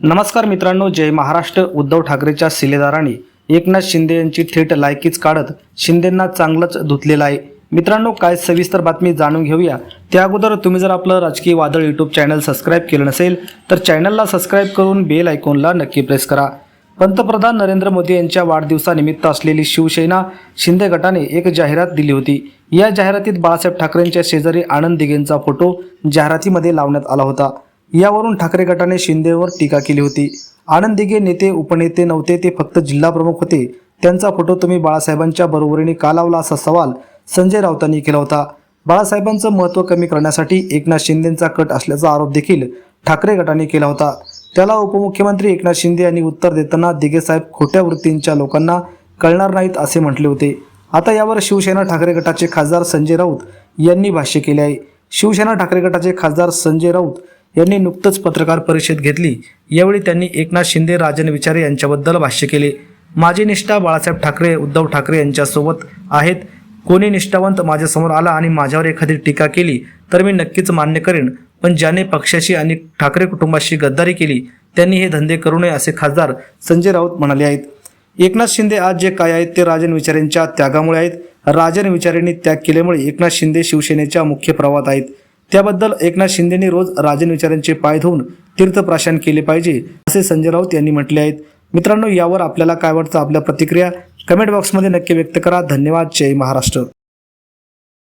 नमस्कार मित्रांनो जय महाराष्ट्र. उद्धव ठाकरेच्या शिलेदारांनी एकनाथ शिंदे यांची थेट लायकीच काढत शिंदेंना चांगलंच धुतलेलं आहे. मित्रांनो काय सविस्तर बातमी जाणून घेऊया. त्या अगोदर तुम्ही जर आपलं राजकीय वादळ यूट्यूब चॅनल सबस्क्राईब केलं नसेल तर चॅनलला सबस्क्राईब करून बेल आयकॉनला नक्की प्रेस करा. पंतप्रधान नरेंद्र मोदी यांच्या वाढदिवसानिमित्त असलेली शिवसेना शिंदे गटाने एक जाहिरात दिली होती. या जाहिरातीत बाळासाहेब ठाकरेंच्या शेजारी आनंद दिघेंचा फोटो जाहिरातीमध्ये लावण्यात आला होता. यावरून ठाकरे गटाने शिंदेवर टीका केली होती. आनंद दिघे नेते उपनेते नव्हते ते फक्त जिल्हा प्रमुख होते. त्यांचा फोटो तुम्ही बाळासाहेबांच्या बरोबरीने का लावला असा सवाल संजय राऊतांनी केला होता. बाळासाहेबांचं महत्त्व कमी करण्यासाठी एकनाथ शिंदेंचा कट असल्याचा आरोप देखील ठाकरे गटाने केला होता. त्याला उपमुख्यमंत्री एकनाथ शिंदे यांनी उत्तर देताना दिघेसाहेब खोट्या वृत्तींच्या लोकांना कळणार नाहीत असे म्हटले होते. आता यावर शिवसेना ठाकरे गटाचे खासदार संजय राऊत यांनी भाष्य केले आहे. शिवसेना ठाकरे गटाचे खासदार संजय राऊत यांनी नुकतंच पत्रकार परिषद घेतली. यावेळी त्यांनी एकनाथ शिंदे राजन विचारे यांच्याबद्दल भाष्य केले. माझी निष्ठा बाळासाहेब ठाकरे उद्धव ठाकरे यांच्यासोबत आहेत. कोणी निष्ठावंत माझ्यासमोर आला आणि माझ्यावर एखादी टीका केली तर मी नक्कीच मान्य करेन. पण ज्याने पक्षाशी आणि ठाकरे कुटुंबाशी गद्दारी केली त्यांनी हे धंदे करू नये असे खासदार संजय राऊत म्हणाले आहेत. एकनाथ शिंदे आज जे काय आहेत ते राजन विचारेंच्या त्यागामुळे आहेत. राजन विचारेंनी त्याग केल्यामुळे एकनाथ शिंदे शिवसेनेच्या मुख्य प्रवाहात आहेत. त्याबद्दल एकनाथ शिंदेनी रोज राजन विचारांचे पाय धुवून तीर्थप्राशन केले पाहिजे असे संजय राऊत यांनी म्हटले आहेत. मित्रांनो यावर आपल्याला काय वाटतं? आपल्या प्रतिक्रिया कमेंट बॉक्समध्ये नक्की व्यक्त करा. धन्यवाद. जय महाराष्ट्र.